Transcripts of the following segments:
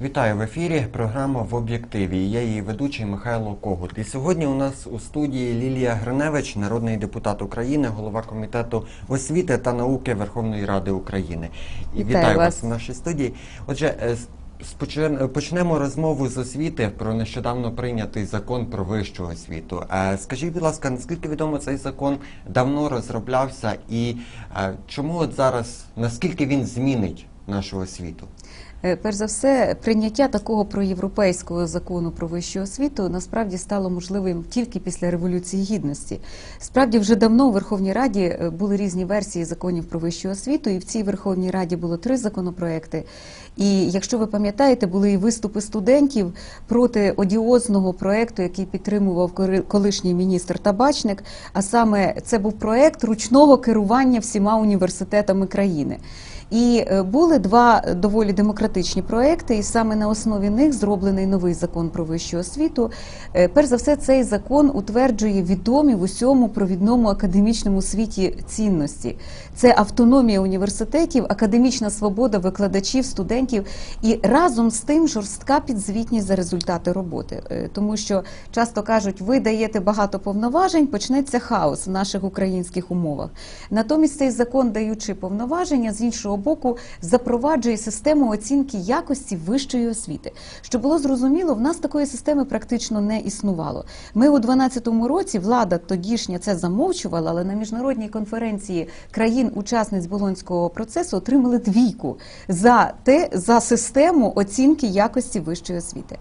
Вітаю в ефірі. Програма в об'єктиві. Я її ведучий Михайло Когут. І сьогодні у нас у студії Лілія Гриневич, народний депутат України, голова комітету освіти та науки Верховної Ради України. І Вітаю вітаю вас. в нашій студії. Отже, е, почнемо розмову з освіти про нещодавно прийнятий закон про вищу освіту. Е, Скажіть, будь ласка, наскільки відомо цей закон давно розроблявся, і е, чому от зараз наскільки він змінить нашу освіту? Е, Перш за все, прийняття такого проєвропейського закону про вищу освіту насправді стало можливим тільки після революції гідності. Справді, вже давно у Верховній Раді е, були різні версії законів про вищу освіту, і в цій Верховній Раді було три законопроекти. І якщо ви пам'ятаєте, були і виступи студентів проти одіозного проекту, який підтримував колишній міністр Табачник. А саме це був проект ручного керування всіма університетами країни. І е, були два доволі демократичні проекти, і саме на основі них зроблений новий закон про вищу освіту. Е, Перш за все, цей закон утверджує відомі в усьому провідному академічному світі цінності. Це автономія університетів, академічна свобода викладачів, студентів і разом з тим жорстка підзвітність за результати роботи. Е, Тому що часто кажуть, ви даєте багато повноважень, почнеться хаос в наших українських умовах. Натомість цей закон, даючи повноваження, з іншого боку, запроваджує систему оцінки якості вищої освіти. Щоб було зрозуміло, в нас такої системи практично не існувало. Ми у 2012 році влада тодішня це замовчувала, але на міжнародній конференції країн-учасниць болонського процесу отримали двійку за те за систему оцінки якості вищої освіти.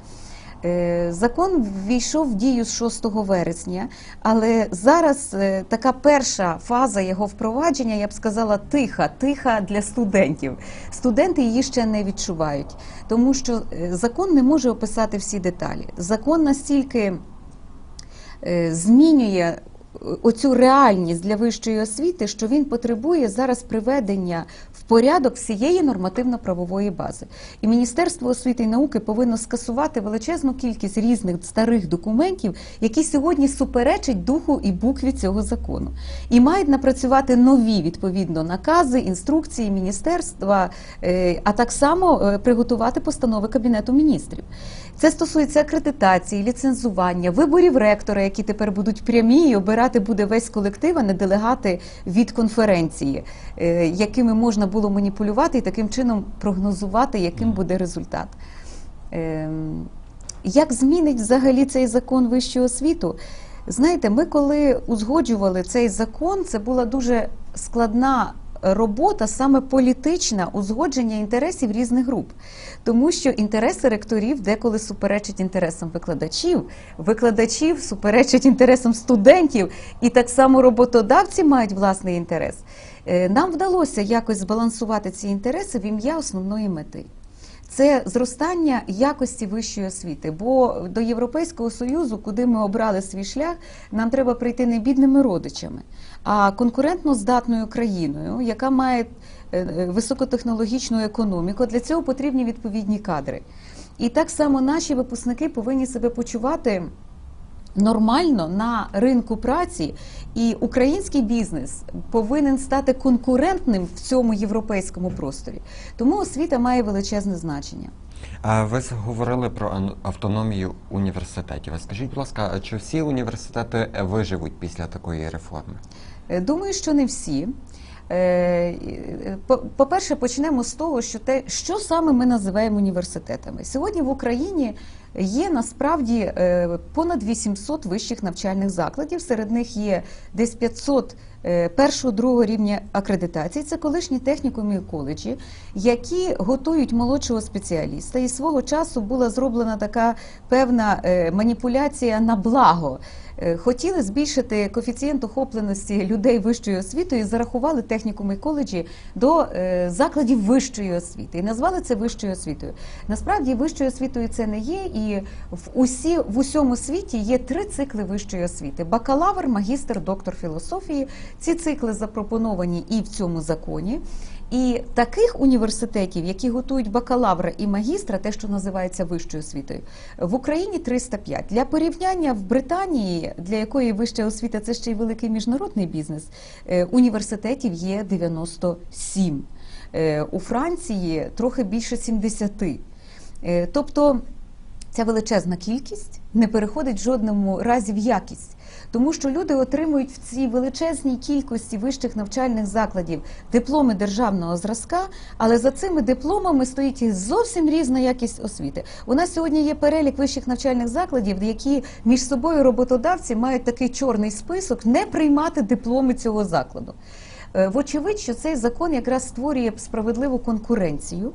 Е, Закон ввійшов в дію з 6 вересня, але зараз е, така перша фаза його впровадження, я б сказала, тиха, тиха для студентів. Студенти її ще не відчувають, тому що е, закон не може описати всі деталі. Закон настільки змінює оцю реальність для вищої освіти, що він потребує зараз приведення в порядок всієї нормативно-правової бази. І Міністерство освіти і науки повинно скасувати величезну кількість різних старих документів, які сьогодні суперечать духу і букві цього закону, і мають напрацювати нові відповідно накази, інструкції міністерства, е, а так само е, приготувати постанови кабінету міністрів. Це стосується акредитації, ліцензування, виборів ректора, які тепер будуть прямі, і обирати буде весь колектив, а не делегати від конференції, е, якими можна було маніпулювати і таким чином прогнозувати, яким буде результат. Ем, Як змінить взагалі цей закон вищого освіту? Знаєте, ми коли узгоджували цей закон, це була дуже складна робота, саме політична, узгодження інтересів різних груп. Тому що інтереси ректорів деколи суперечать інтересам викладачів, викладачів суперечать інтересам студентів, і так само роботодавці мають власний інтерес. Е, Нам вдалося якось збалансувати ці інтереси в ім'я основної мети. Це зростання якості вищої освіти. Бо до Європейського союзу, куди ми обрали свій шлях, нам треба прийти не бідними родичами, а конкурентно здатною країною, яка має е, високотехнологічну економіку. Для цього потрібні відповідні кадри. І так само наші випускники повинні себе почувати. Нормально на ринку праці, і український бізнес повинен стати конкурентним в цьому європейському просторі. Тому освіта має величезне значення. А ви говорили про автономію університетів. Скажіть, будь ласка, чи всі університети е, виживуть після такої реформи? Е, Думаю, що не всі. Е, по- По-перше, почнемо з того, що те, що саме ми називаємо університетами. Сьогодні в Україні є насправді е, понад 800 вищих навчальних закладів. Серед них є десь 500 е, першого другого рівня акредитації. Це колишні технікуми і коледжі, які готують молодшого спеціаліста. І свого часу була зроблена така певна е, маніпуляція на благо. Е, Хотіли збільшити коефіцієнт охопленості людей вищою освітою і зарахували технікуми і коледжі до е, закладів вищої освіти і назвали це вищою освітою. Насправді вищою освітою це не є, і в усі в усьому світі є три цикли вищої освіти: бакалавр, магістр, доктор філософії. Ці цикли запропоновані і в цьому законі. І таких університетів, які готують бакалавра і магістра, те, що називається вищою освітою, в Україні 305. Для порівняння в Британії, для якої вища освіта це ще й великий міжнародний бізнес, е, університетів є 97. Е, У Франції трохи більше 70. Е, Тобто ця величезна кількість не переходить в жодному разі в якість. Тому що люди отримують в цій величезній кількості вищих навчальних закладів дипломи державного зразка, але за цими дипломами стоїть зовсім різна якість освіти. У нас сьогодні є перелік вищих навчальних закладів, які між собою роботодавці мають такий чорний список не приймати дипломи цього закладу. Е, Вочевидь, що цей закон якраз створює справедливу конкуренцію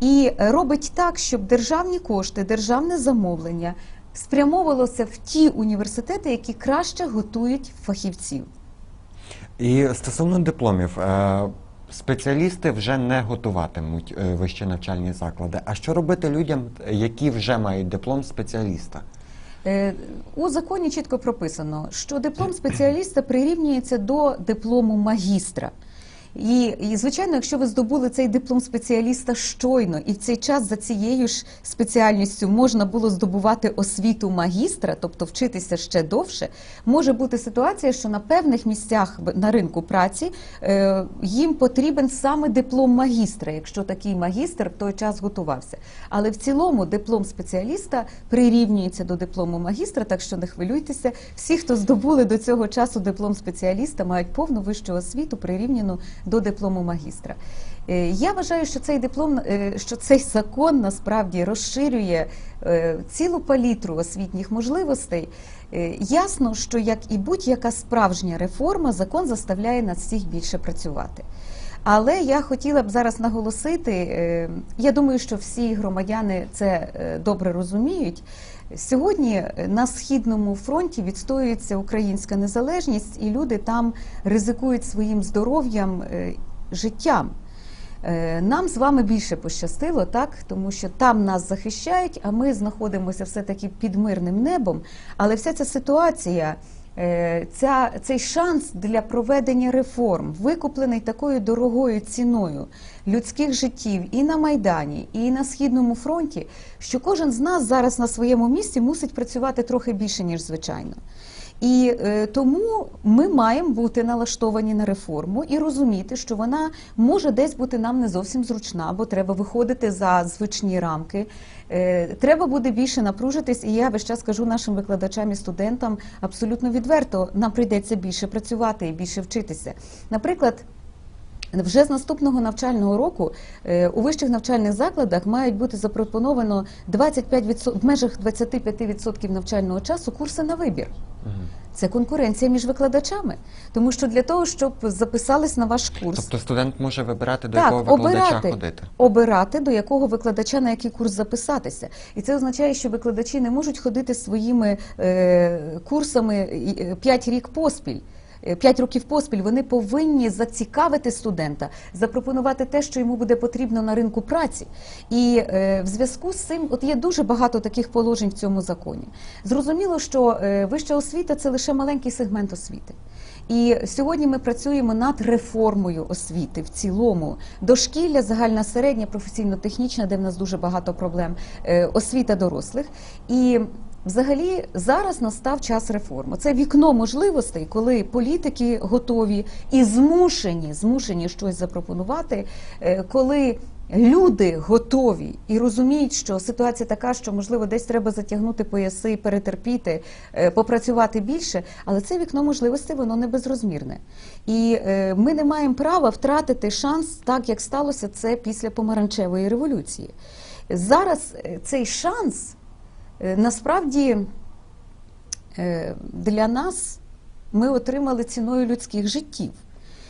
і робить так, щоб державні кошти, державне замовлення спрямовувалося в ті університети, які краще готують фахівців. І стосовно дипломів, е, спеціалісти вже не готуватимуть е, вищі навчальні заклади. А що робити людям, які вже мають диплом спеціаліста? Е, У законі чітко прописано, що диплом спеціаліста прирівнюється до диплому магістра. І, і звичайно, якщо ви здобули цей диплом спеціаліста щойно, і в цей час за цією ж спеціальністю можна було здобувати освіту магістра, тобто вчитися ще довше, може бути ситуація, що на певних місцях на ринку праці е, їм потрібен саме диплом магістра, якщо такий магістр в той час готувався. Але в цілому диплом спеціаліста прирівнюється до диплому магістра, так що не хвилюйтеся. Всі, хто здобули до цього часу диплом спеціаліста, мають повну вищу освіту, прирівняну до диплому магістра. Е, Я вважаю, що цей диплом, е, що цей закон насправді розширює е, цілу палітру освітніх можливостей. Ясно, що як і будь-яка справжня реформа, закон заставляє нас всіх більше працювати. Але я хотіла б зараз наголосити, е, я думаю, що всі громадяни це е, добре розуміють. Сьогодні е, на східному фронті відстоюється українська незалежність, і люди там ризикують своїм здоров'ям, життям. Нам з вами більше пощастило, так тому що там нас захищають, а ми знаходимося все таки під мирним небом. Але вся ця ситуація, ця, цей шанс для проведення реформ, викуплений такою дорогою ціною людських життів і на майдані, і на східному фронті, що кожен з нас зараз на своєму місці мусить працювати трохи більше ніж звичайно. І е, тому ми маємо бути налаштовані на реформу і розуміти, що вона може десь бути нам не зовсім зручна, бо треба виходити за звичні рамки. Е, треба буде більше напружитись, і я весь час кажу нашим викладачам і студентам абсолютно відверто, нам прийдеться більше працювати і більше вчитися. Наприклад. Вже з наступного навчального року е, у вищих навчальних закладах мають бути запропоновано 25%, в межах 25% навчального часу курси на вибір. Це конкуренція між викладачами, тому що для того, щоб записались на ваш курс, Тобто студент може вибирати, до так, якого викладача обирати, ходити. обирати до якого викладача на який курс записатися, і це означає, що викладачі не можуть ходити своїми е, курсами 5 рік поспіль. Е, П'ять років поспіль вони повинні зацікавити студента, запропонувати те, що йому буде потрібно на ринку праці. І е, в зв'язку з цим, от є дуже багато таких положень в цьому законі. Зрозуміло, що е, вища освіта це лише маленький сегмент освіти. І сьогодні ми працюємо над реформою освіти в цілому. Дошкілля, загальна середня, професійно-технічна, де в нас дуже багато проблем, е, освіта дорослих. І взагалі зараз настав час реформи. Це вікно можливостей, коли політики готові і змушені, змушені щось запропонувати, е, коли люди готові і розуміють, що ситуація така, що можливо десь треба затягнути пояси, перетерпіти, е, попрацювати більше, але це вікно можливостей воно не безрозмірне. І е, ми не маємо права втратити шанс, так як сталося це після помаранчевої революції. Зараз цей шанс насправді е, для нас ми отримали ціною людських життів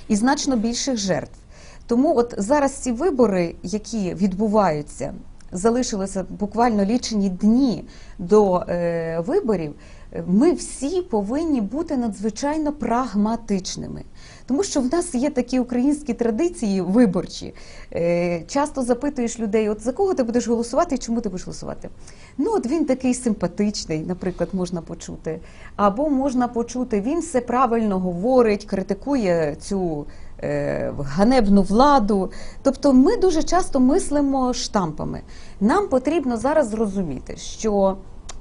і значно більших жертв. Тому от зараз ці вибори, які відбуваються, залишилося буквально лічені дні до е, виборів. е, Ми всі повинні бути надзвичайно прагматичними. Тому що в нас є такі українські традиції виборчі. Е, часто запитуєш людей, от за кого ти будеш голосувати і чому ти будеш голосувати? Ну, от він такий симпатичний, наприклад, можна почути. Або можна почути, він все правильно говорить, критикує цю е, ганебну владу. Тобто ми дуже часто мислимо штампами. Нам потрібно зараз зрозуміти, що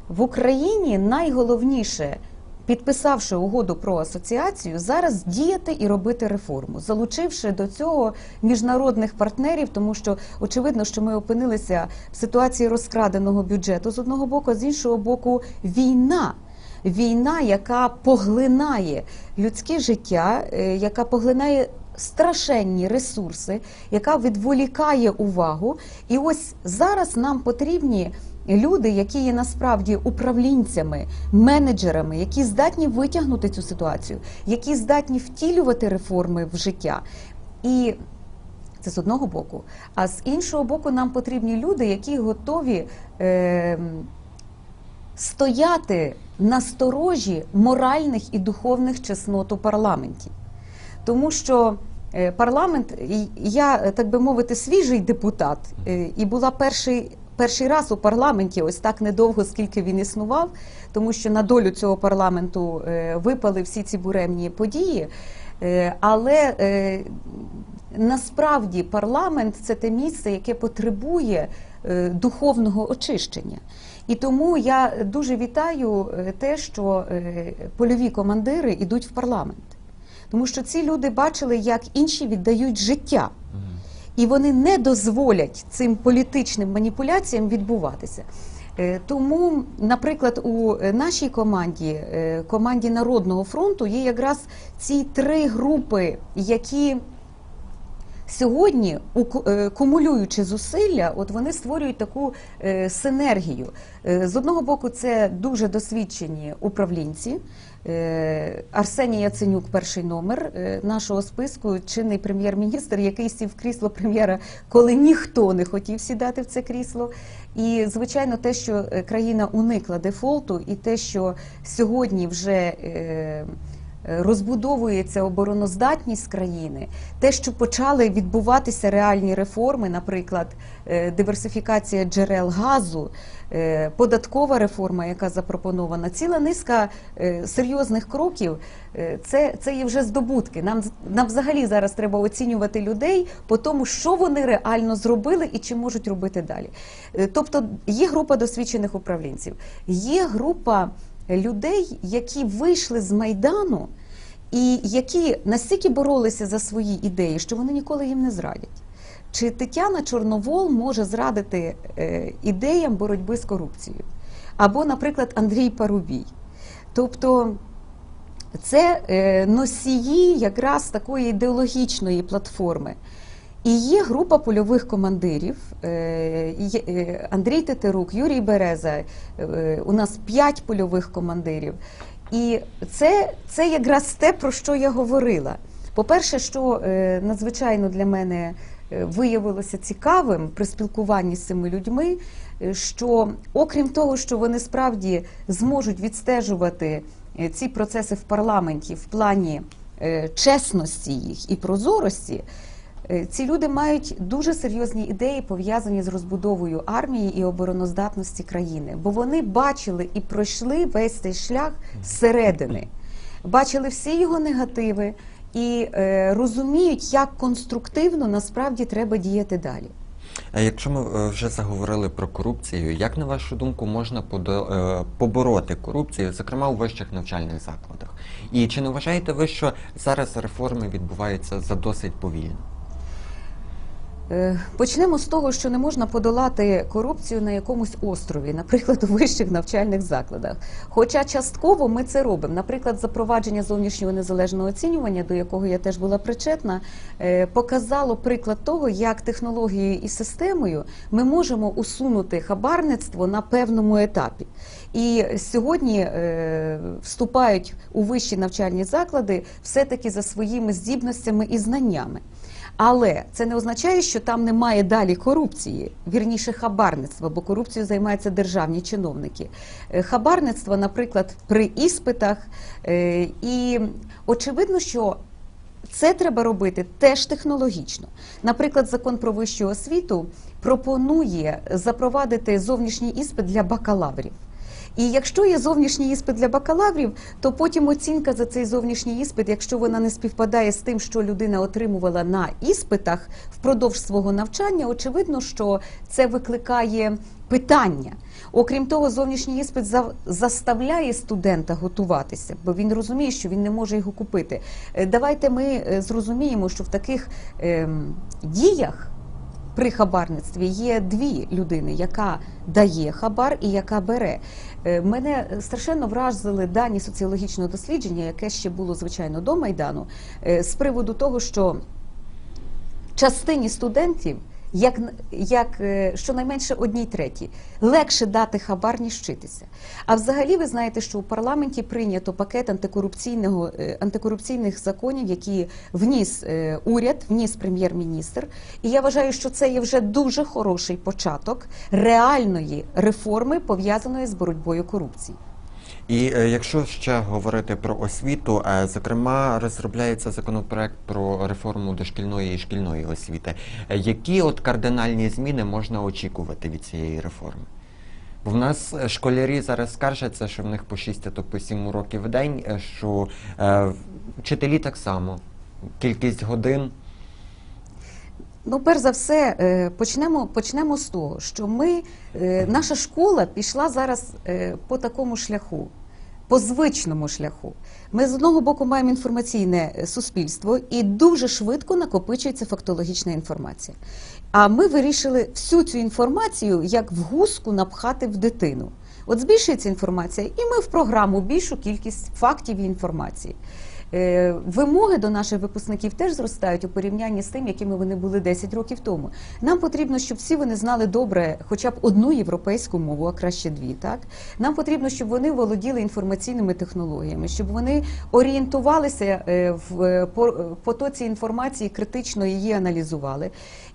в Україні найголовніше, підписавши угоду про асоціацію, зараз діяти і робити реформу, залучивши до цього міжнародних партнерів, тому що очевидно, що ми опинилися в ситуації розкраденого бюджету з одного боку, а з іншого боку, війна. Війна, яка поглинає людське життя, е, яка поглинає страшенні ресурси, яка відволікає увагу. І ось зараз нам потрібні люди, які є насправді управлінцями, менеджерами, які здатні витягнути цю ситуацію, які здатні втілювати реформи в життя. І це з одного боку. А з іншого боку, нам потрібні люди, які готові. Е, стояти на сторожі моральних і духовних чеснот у парламенті. Тому що е, парламент, я, е, так би мовити, свіжий депутат, е, і була перший. Перший раз у парламенті, ось так недовго, скільки він існував, тому що на долю цього парламенту випали всі ці буремні події. Але насправді парламент це те місце, яке потребує духовного очищення. І тому я дуже вітаю те, що польові командири йдуть в парламент. Тому що ці люди бачили, як інші віддають життя. І вони не дозволять цим політичним маніпуляціям відбуватися. Е, Тому, наприклад, у нашій команді, е, команді Народного фронту, є якраз ці три групи, які сьогодні, е, кумулюючи зусилля, от вони створюють таку синергію. З одного боку, це дуже досвідчені управлінці. Е, Арсеній Яценюк, перший номер е, нашого списку, чинний прем'єр-міністр, який сів в крісло прем'єра, коли ніхто не хотів сідати в це крісло. І звичайно, те, що е, країна уникла дефолту, і те, що сьогодні вже розбудовується обороноздатність країни, те, що почали відбуватися реальні реформи, наприклад, е, диверсифікація джерел газу, е, податкова реформа, яка запропонована, ціла низка е, серйозних кроків. Це, це є вже здобутки. Нам, нам взагалі зараз треба оцінювати людей по тому, що вони реально зробили і чи можуть робити далі. Тобто є група досвідчених управлінців, є група людей, які вийшли з майдану і які настільки боролися за свої ідеї, що вони ніколи їм не зрадять. Чи Тетяна Чорновол може зрадити е, ідеям боротьби з корупцією? Або, наприклад, Андрій Парубій. Тобто це е, носії якраз такої ідеологічної платформи. І є група польових командирів. е, е, Андрій Тетерук, Юрій Береза. е, У нас п'ять польових командирів. І це, це якраз те, про що я говорила. По-перше, що надзвичайно для мене виявилося цікавим при спілкуванні з цими людьми, що окрім того, що вони справді зможуть відстежувати ці процеси в парламенті в плані чесності їх і прозорості. Е, Ці люди мають дуже серйозні ідеї, пов'язані з розбудовою армії і обороноздатності країни, бо вони бачили і пройшли весь цей шлях зсередини, бачили всі його негативи і е, розуміють, як конструктивно насправді треба діяти далі. А якщо ми е, вже заговорили про корупцію, як на вашу думку можна е, побороти корупцію, зокрема у вищих навчальних закладах? І чи не вважаєте ви, що зараз реформи відбуваються за досить повільно? Е, Почнемо з того, що не можна подолати корупцію на якомусь острові, наприклад, у вищих навчальних закладах. Хоча частково ми це робимо. Наприклад, запровадження зовнішнього незалежного оцінювання, до якого я теж була причетна, е, показало приклад того, як технологією і системою ми можемо усунути хабарництво на певному етапі. І сьогодні е, вступають у вищі навчальні заклади все-таки за своїми здібностями і знаннями. Але це не означає, що там немає далі корупції, вірніше хабарництва, бо корупцією займаються державні чиновники. Е, Хабарництво, наприклад, при іспитах. Е, І очевидно, що це треба робити теж технологічно. Наприклад, закон про вищу освіту пропонує запровадити зовнішній іспит для бакалаврів. І якщо є зовнішній іспит для бакалаврів, то потім оцінка за цей зовнішній іспит, якщо вона не співпадає з тим, що людина отримувала на іспитах впродовж свого навчання, очевидно, що це викликає питання. Окрім того, зовнішній іспит заставляє студента готуватися, бо він розуміє, що він не може його купити. Е, Давайте ми е, зрозуміємо, що в таких ем, діях при хабарництві є дві людини, яка дає хабар і яка бере. Е, Мене страшенно вразили дані соціологічного дослідження, яке ще було звичайно до майдану, е, з приводу того, що частині студентів, як, як е, щонайменше одній третій, легше дати хабар, ніж вчитися. А взагалі, ви знаєте, що у парламенті прийнято пакет антикорупційного е, антикорупційних законів, які вніс е, уряд, вніс прем'єр-міністр. І я вважаю, що це є вже дуже хороший початок реальної реформи, пов'язаної з боротьбою корупції. І е, якщо ще говорити про освіту, е, зокрема розробляється законопроект про реформу дошкільної і шкільної освіти. Е, Які от кардинальні зміни можна очікувати від цієї реформи? Бо в нас школярі зараз скаржаться, що в них по 6 а то по 7 уроків в день, що вчителі так само. Кількість годин. Ну, перш за все, е, почнемо, почнемо з того, що ми, е, наша школа пішла зараз е, по такому шляху, по звичному шляху. Ми з одного боку маємо інформаційне суспільство і дуже швидко накопичується фактологічна інформація. А ми вирішили всю цю інформацію як в гуску напхати в дитину. От збільшується інформація, і ми в програму більшу кількість фактів і інформації. Е, Вимоги до наших випускників теж зростають у порівнянні з тим, якими вони були 10 років тому. Нам потрібно, щоб всі вони знали добре, хоча б одну європейську мову, а краще дві. Так нам потрібно, щоб вони володіли інформаційними технологіями, щоб вони орієнтувалися е, в е, потоці інформації, критично її аналізували.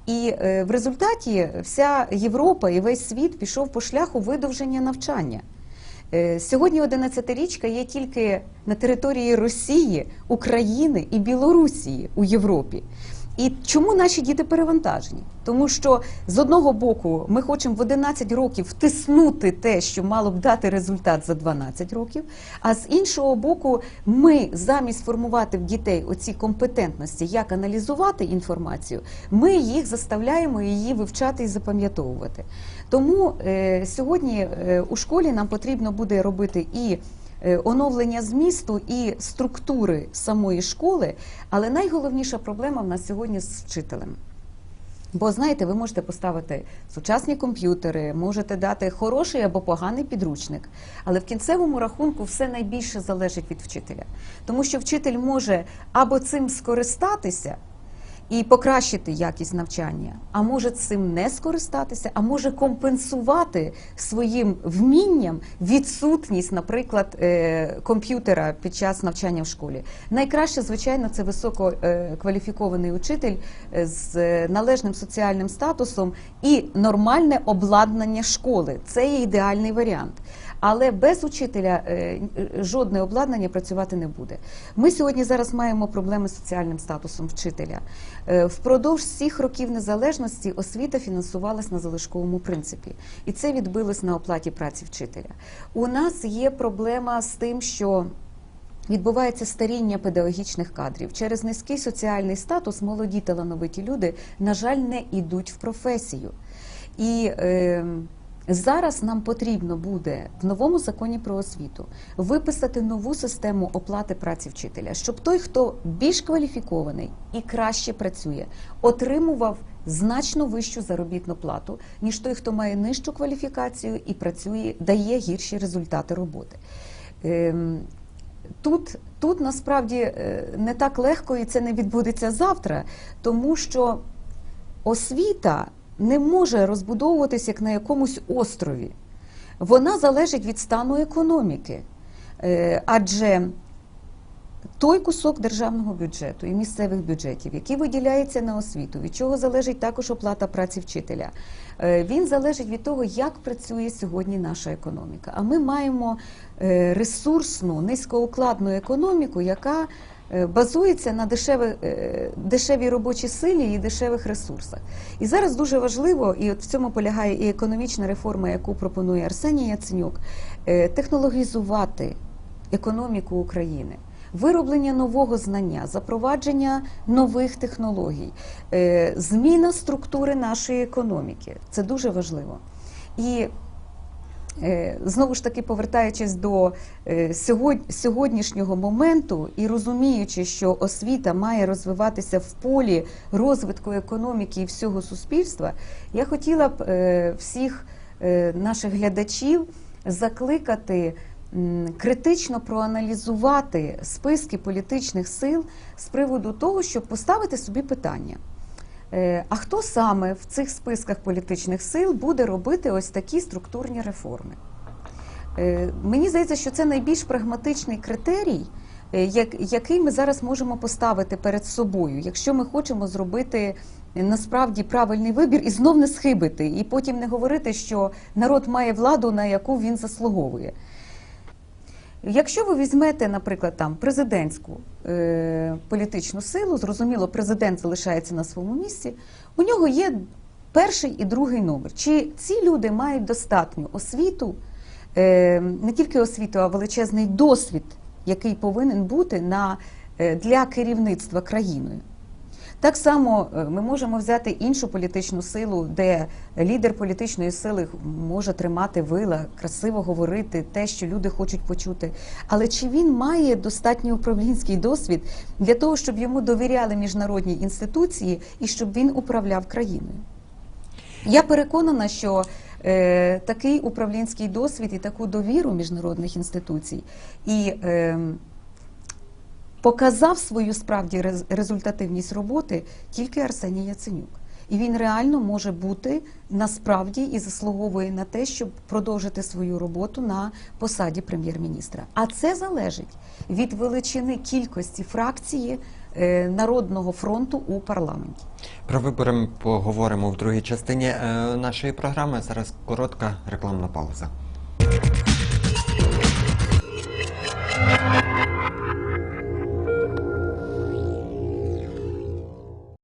І в результаті вся Європа і весь світ пішов по шляху видовження навчання. Е, Сьогодні 11-річка є тільки на території Росії, України і Білорусії у Європі. І чому наші діти перевантажені? Тому що з одного боку ми хочемо в 11 років втиснути те, що мало б дати результат за 12 років. А з іншого боку, ми замість формувати в дітей оці компетентності, як аналізувати інформацію, ми їх заставляємо її вивчати і запам'ятовувати. Тому е, сьогодні е, у школі нам потрібно буде робити і оновлення змісту і структури самої школи, але найголовніша проблема в нас сьогодні з вчителем. Бо знаєте, ви можете поставити сучасні комп'ютери, можете дати хороший або поганий підручник, але в кінцевому рахунку все найбільше залежить від вчителя, тому що вчитель може або цим скористатися і покращити якість навчання, а може цим не скористатися, а може компенсувати своїм вмінням відсутність, наприклад, е, комп'ютера під час навчання в школі. Найкраще, звичайно, це висококваліфікований учитель е, з належним соціальним статусом і нормальне обладнання школи. Це є ідеальний варіант. Але без учителя е, жодне обладнання працювати не буде. Ми сьогодні зараз маємо проблеми з соціальним статусом вчителя. Е, Впродовж всіх років незалежності освіта фінансувалась на залишковому принципі, і це відбилось на оплаті праці вчителя. У нас є проблема з тим, що Відбувається старіння педагогічних кадрів через низький соціальний статус. Молоді талановиті люди, на жаль, не йдуть в професію. І е, зараз нам потрібно буде в новому законі про освіту виписати нову систему оплати праці вчителя, щоб той, хто більш кваліфікований і краще працює, отримував значно вищу заробітну плату, ніж той, хто має нижчу кваліфікацію і працює, дає гірші результати роботи. Ем, Тут, тут насправді е, не так легко і це не відбудеться завтра, тому що освіта не може розбудовуватися як на якомусь острові. Вона залежить від стану економіки. Е, Адже той кусок державного бюджету і місцевих бюджетів, який виділяється на освіту, від чого залежить також оплата праці вчителя, е, він залежить від того, як працює сьогодні наша економіка. А ми маємо е, ресурсну, низькоукладну економіку, яка базується на дешеві, е, дешевій робочій силі і дешевих ресурсах. І зараз дуже важливо, і от в цьому полягає і економічна реформа, яку пропонує Арсеній Яценюк, е, технологізувати економіку України. Вироблення нового знання, запровадження нових технологій, е, зміна структури нашої економіки це дуже важливо. І Е, Знову ж таки, повертаючись до е, сьогоднішнього моменту і розуміючи, що освіта має розвиватися в полі розвитку економіки і всього суспільства, я хотіла б е, всіх е, наших глядачів закликати критично проаналізувати списки політичних сил з приводу того, щоб поставити собі питання. Е, А хто саме в цих списках політичних сил буде робити ось такі структурні реформи? Е, Мені здається, що це найбільш прагматичний критерій, е, який ми зараз можемо поставити перед собою, якщо ми хочемо зробити насправді правильний вибір і знов не схибити, і потім не говорити, що народ має владу, на яку він заслуговує. Якщо ви візьмете, наприклад, там президентську е, політичну силу, зрозуміло, президент залишається на своєму місці, у нього є перший і другий номер. Чи ці люди мають достатню освіту, е, не тільки освіту, а величезний досвід, який повинен бути на, е, для керівництва країною? Так само е, ми можемо взяти іншу політичну силу, де лідер політичної сили може тримати вила, красиво говорити те, що люди хочуть почути. Але чи він має достатній управлінський досвід для того, щоб йому довіряли міжнародні інституції і щоб він управляв країною? Я переконана, що е, такий управлінський досвід і таку довіру міжнародних інституцій і е, показав свою справді результативність роботи тільки Арсеній Яценюк, і він реально може бути насправді і заслуговує на те, щоб продовжити свою роботу на посаді прем'єр-міністра. А це залежить від величини кількості фракції. Е, Народного фронту у парламенті про вибори поговоримо в другій частині е, нашої програми. Зараз коротка рекламна пауза.